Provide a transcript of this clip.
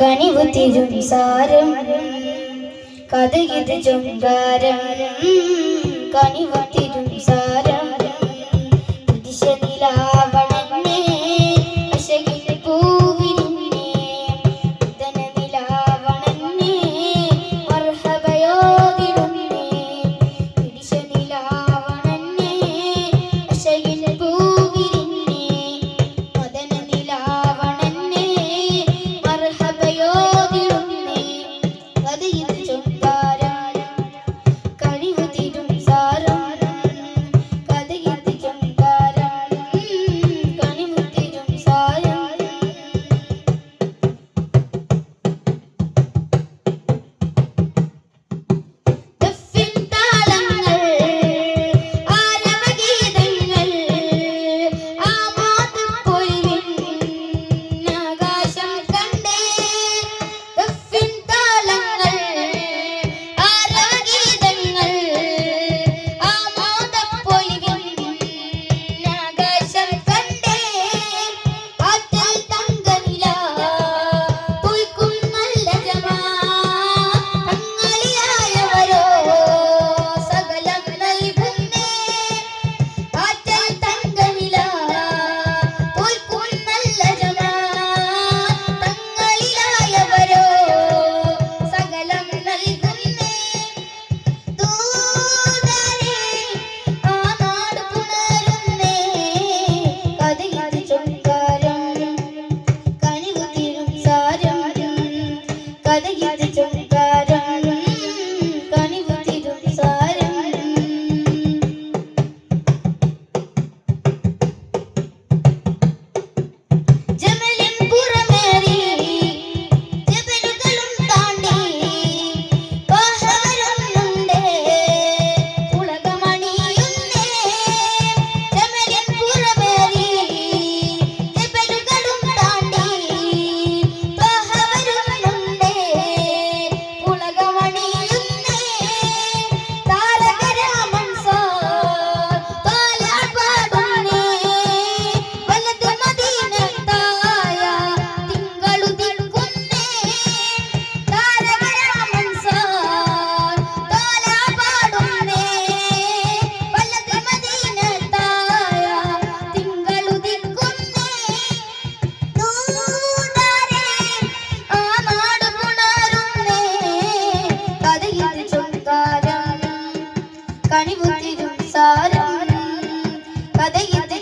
കനിവ് തിരും സാരം. കഥകിത് ചുങ്കാരം കനിവ് തിരും സാരം. பதையிட்டு